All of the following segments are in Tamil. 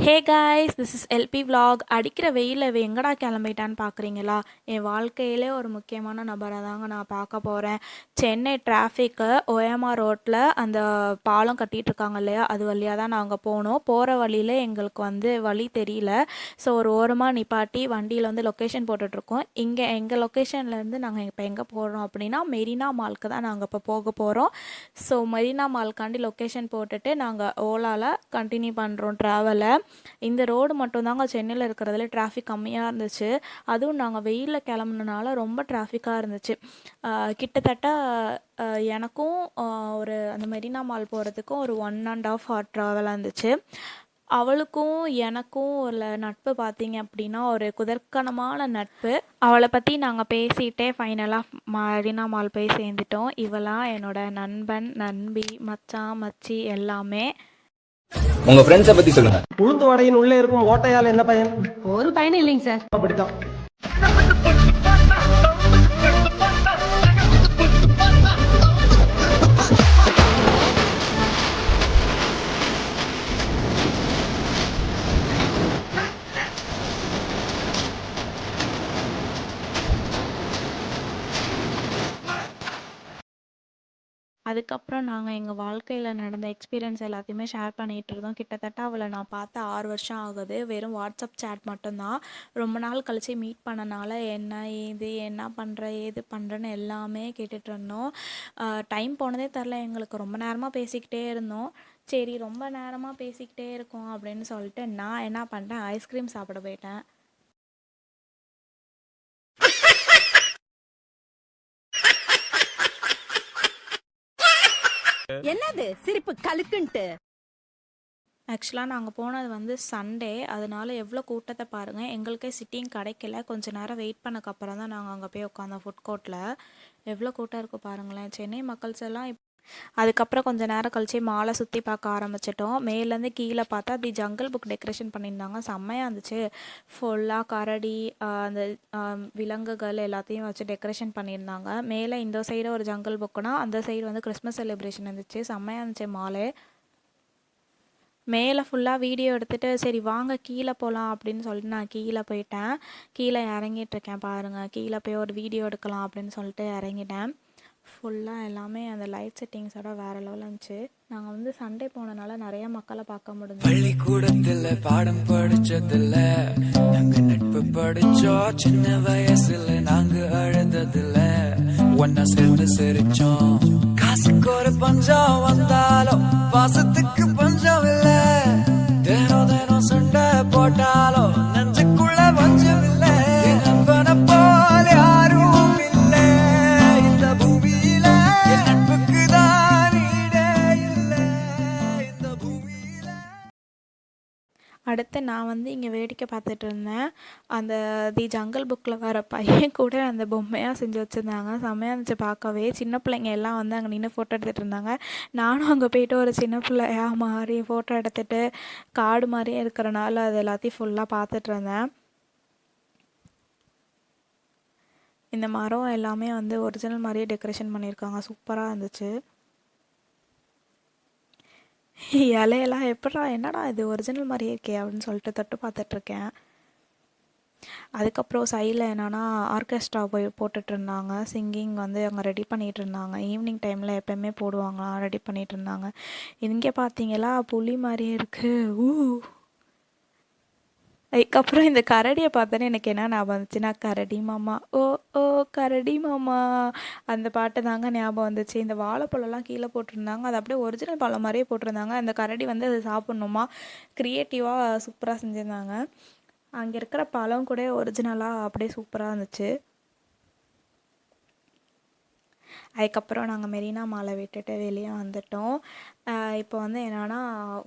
Guys this is LP vlog அடிக்கிற வெயிலில் இவ எங்கடா கிளம்பிட்டான்னு பார்க்குறீங்களா என் வாழ்க்கையிலே ஒரு முக்கியமான நபரை தாங்க நான் பார்க்க போகிறேன் சென்னை டிராஃபிக்கு ஓஎம்ஆர் ரோட்டில் அந்த பாலம் கட்டிகிட்டு இருக்காங்க இல்லையா? அது வழியாக தான் நாங்கள் போனோம். போகிற வழியில் எங்களுக்கு வந்து வழி தெரியல. ஸோ ஒரு ஓரமாக நிப்பாட்டி வண்டியில் வந்து லொக்கேஷன் போட்டுட்ருக்கோம். இங்கே எங்கள் லொக்கேஷன்லேருந்து நாங்கள் இப்போ எங்கே போகிறோம் அப்படின்னா மெரினா மால்க்கு தான் நாங்கள் இப்போ போக போகிறோம் ஸோ மெரினா மால்காண்டி லொக்கேஷன் போட்டுட்டு நாங்கள் ஓலாவில் கண்டினியூ பண்ணுறோம் ட்ராவலை இந்த ரோடு மட்டும்தாங்க சென்னையில் இருக்கிறதுல டிராஃபிக் கம்மியாக இருந்துச்சு. அதுவும் நாங்கள் வெயிலில் கிளம்புனனால ரொம்ப டிராஃபிக்காக இருந்துச்சு. கிட்டத்தட்ட எனக்கும் ஒரு அந்த மெரினா மால் போகிறதுக்கும் ஒரு ஒன் அண்ட் ஆஃப் ஹவர் ட்ராவலாக இருந்துச்சு. அவளுக்கும் எனக்கும் உள்ள நட்பு பார்த்தீங்க அப்படின்னா ஒரு குதர்க்கனமான நட்பு. அவளை பற்றி நாங்கள் பேசிகிட்டே ஃபைனலாக மரினா மால் போய் சேர்ந்துட்டோம். இவளாம் என்னோட நண்பன் நண்பி மச்சான் மச்சி எல்லாமே. உங்க ஃப்ரெண்ட்ஸை பத்தி சொல்லுங்க. உளுந்து வடையின் உள்ளே இருக்கும் ஓட்டையால் என்ன பயன்? ஒரு பயனும் இல்லைங்க சார். அப்படித்தான். அதுக்கப்புறம் நாங்கள் எங்கள் வாழ்க்கையில் நடந்த எக்ஸ்பீரியன்ஸ் எல்லாத்தையுமே ஷேர் பண்ணிகிட்டு இருந்தோம். கிட்டத்தட்ட அவளை நான் பார்த்து ஆறு வருஷம் ஆகுது. வெறும் வாட்ஸ்அப் சேட் மட்டும்தான். ரொம்ப நாள் கழித்து மீட் பண்ணனால என்ன ஏது என்ன பண்ணுற ஏது பண்ணுறேன்னு எல்லாமே கேட்டுட்டு இருந்தோம். டைம் போனதே தெரில எங்களுக்கு ரொம்ப நேரமாக பேசிக்கிட்டே இருந்தோம். சரி ரொம்ப நேரமாக பேசிக்கிட்டே இருக்கோம் அப்படின்னு சொல்லிட்டு நான் என்ன பண்ணிட்டேன்? ஐஸ்கிரீம் சாப்பிட போயிட்டேன். என்னது? சிரிப்பு கலுக்குன்ட்டு. ஆக்சுவலாக நாங்கள் போனது வந்து சண்டே அதனால எவ்வளோ கூட்டத்தை பாருங்கள் எங்களுக்கே சிட்டிங் கிடைக்கல. கொஞ்ச நேரம் வெயிட் பண்ணக்கப்புறம் தான் நாங்கள் அங்கே போய் உட்காந்தோம் ஃபுட் கோர்ட்டில் எவ்வளோ கூட்டம் இருக்குது பாருங்களேன். சென்னை மக்கள்ஸ் எல்லாம் அதுக்கப்புறம் கொஞ்சம் நேரம் கழிச்சு மாலை சுற்றி பார்க்க ஆரம்பிச்சிட்டோம். மேலேருந்து கீழே பார்த்தா தி ஜங்கிள் புக் டெக்கரேஷன் பண்ணியிருந்தாங்க. செம்மையாக இருந்துச்சு. ஃபுல்லாக கரடி அந்த விலங்குகள் எல்லாத்தையும் வச்சு டெக்கரேஷன் பண்ணியிருந்தாங்க. மேலே இந்த சைடு ஒரு ஜங்கிள் புக்குனா அந்த சைடு வந்து கிறிஸ்மஸ் செலிப்ரேஷன் இருந்துச்சு. செம்மையாக இருந்துச்சு மாலே. மேலே ஃபுல்லாக வீடியோ எடுத்துகிட்டு சரி வாங்க கீழே போகலாம் அப்படின்னு சொல்லிட்டு நான் கீழே போயிட்டேன். கீழே இறங்கிட்டு இருக்கேன் பாருங்கள் கீழே போய் ஒரு வீடியோ எடுக்கலாம் அப்படின்னு சொல்லிட்டு இறங்கிட்டேன். ஃபுல்லாக எல்லாமே அந்த லைட் செட்டிங்ஸோட வேறு லெவலில் இருந்துச்சு. நாங்கள் வந்து சண்டே போனனால நிறைய மக்களை பார்க்க முடிஞ்சு பள்ளிக்கூடத்தில் பாடம் படிச்சதில்ல நாங்கள் நட்பு படிச்சோம் சின்ன வயசுல நாங்க அழுந்ததில்ல ஒன்னா சேர்ந்து சிரிச்சோம். காசுக்கு ஒரு பஞ்சம் வந்தாலும் பாசத்து அடுத்து நான் வந்து இங்கே வேடிக்கை பார்த்துட்டு இருந்தேன். அந்த தி ஜங்கல் புக்கில் வர பையன் கூட அந்த பொம்மையாக செஞ்சு வச்சுருந்தாங்க. செம்மையாக இருந்துச்சு பார்க்கவே. சின்ன பிள்ளைங்க எல்லாம் வந்து அங்கே நின்று ஃபோட்டோ எடுத்துகிட்டு இருந்தாங்க. நானும் அங்கே போயிட்டு ஒரு சின்ன பிள்ளையா மாறி ஃபோட்டோ எடுத்துகிட்டு காடு மாதிரியே இருக்கிறனால அது எல்லாத்தையும் ஃபுல்லாக பார்த்துட்டு இருந்தேன். இந்த மரம் எல்லாமே வந்து ஒரிஜினல் மாதிரியே டெக்கரேஷன் பண்ணியிருக்காங்க. சூப்பராக இருந்துச்சு. இலையெல்லாம் எப்படா என்னடா இது ஒரிஜினல் மாதிரியே இருக்கே அப்படின்னு சொல்லிட்டு தொட்டு பார்த்துட்ருக்கேன் அதுக்கப்புறம் சைடில் என்னென்னா ஆர்கெஸ்ட்ரா போய் போட்டுட்டு இருந்தாங்க. சிங்கிங் வந்து அவங்க ரெடி பண்ணிகிட்டு இருந்தாங்க. ஈவினிங் டைமில் எப்போயுமே போடுவாங்களாம் ரெடி பண்ணிகிட்டு இருந்தாங்க. இங்கே பார்த்தீங்களா புலி மாதிரியே இருக்குது ஊ. அதுக்கப்புறம் இந்த கரடியை பார்த்தோன்னே எனக்கு என்ன ஞாபகம் வந்துச்சுன்னா கரடி மாமா ஓ ஓ கரடி மாமா. அந்த பாட்டு தாங்க ஞாபகம் வந்துச்சு. இந்த வாழைப்பழம்லாம் கீழே போட்டிருந்தாங்க. அது அப்படியே ஒரிஜினல் பழம் மாதிரியே போட்டிருந்தாங்க. அந்த கரடி வந்து அது சாப்பிட்ணுமா? க்ரியேட்டிவாக சூப்பராக செஞ்சுருந்தாங்க. அங்கே இருக்கிற பழம் கூட ஒரிஜினலாக அப்படியே சூப்பராக இருந்துச்சு. அதுக்கப்புறம் நாங்கள் மெரினா மாலை விட்டுட்டு வெளியே வந்துட்டோம். இப்போ வந்து என்னன்னா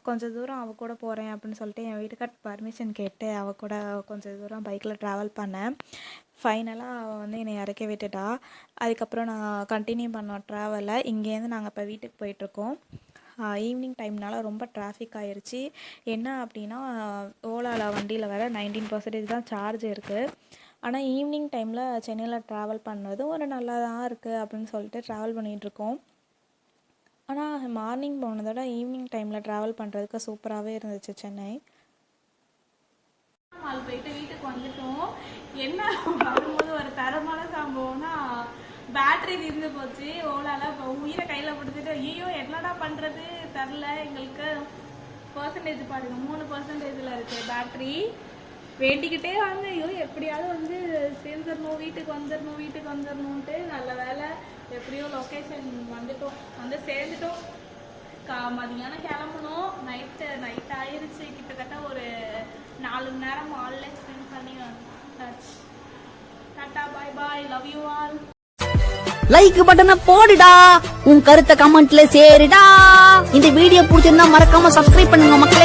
கொஞ்சம் தூரம் அவள் கூட போகிறேன் அப்படின்னு சொல்லிட்டு என் வீட்டுக்கார் பர்மிஷன் கேட்டு அவள் கூட கொஞ்சம் தூரம் பைக்கில் ட்ராவல் பண்ணேன். ஃபைனலாக அவள் வந்து என்னை இறக்கி விட்டுட்டா. அதுக்கப்புறம் நான் கண்டினியூ பண்ணோம் ட்ராவலை இங்கேருந்து நாங்கள் இப்போ வீட்டுக்கு போயிட்டுருக்கோம். ஈவினிங் டைம்னால ரொம்ப டிராஃபிக் ஆயிடுச்சு என்ன அப்படின்னா ஓலாவில் வண்டியில் வர நைன்டீன் பர்சன்டேஜ் தான் சார்ஜ் இருக்குது ஆனால் ஈவினிங் டைமில் சென்னையில் ட்ராவல் பண்ணதும் ஒரு நல்லா தான் இருக்குது அப்படின்னு சொல்லிட்டு ட்ராவல் பண்ணிகிட்ருக்கோம் ஆனால் மார்னிங் போனதோட ஈவினிங் டைமில் ட்ராவல் பண்ணுறதுக்கு சூப்பராகவே இருந்துச்சு சென்னை. போயிட்டு வீட்டுக்கு வந்துட்டோம். என்ன வரும்போது ஒரு தரமான சம்பவம்னா பேட்டரி தீர்ந்து போச்சு. ஓலால இப்போ உயிரை கையில் பிடிச்சிட்டு ஐயோ என்னடா பண்ணுறது தெரில எங்களுக்கு பர்சன்டேஜ் பாருங்க. மூணு பர்சன்டேஜில் இருக்கு பேட்டரி வேண்டிக்கிட்டே வாங்க. ஐயோ எப்படியாவது வந்து சேர்ந்துடணும் வீட்டுக்கு வந்துடணும் வீட்டுக்கு வந்துடணும்ட்டு நல்ல வேலை எப்படியோ லொக்கேஷன் வந்துட்டோம். வந்து சேர்ந்துட்டோம். கா மதியானம் கிளம்பணும் நைட்டு நைட் ஆயிடுச்சு கிட்டத்தட்ட ஒரு நாலு மணி நேரம் மால்ல ஸ்பெண்ட் பண்ணி வந்தாச்சு. Tata bye bye love you all like பட்டனை போடுடா. உன் கருத்தை கமெண்ட்ல சேருடா. இந்த வீடியோ பிடிச்சிருந்தா மறக்காம சப்ஸ்கிரைப் பண்ணுங்க மக்களே.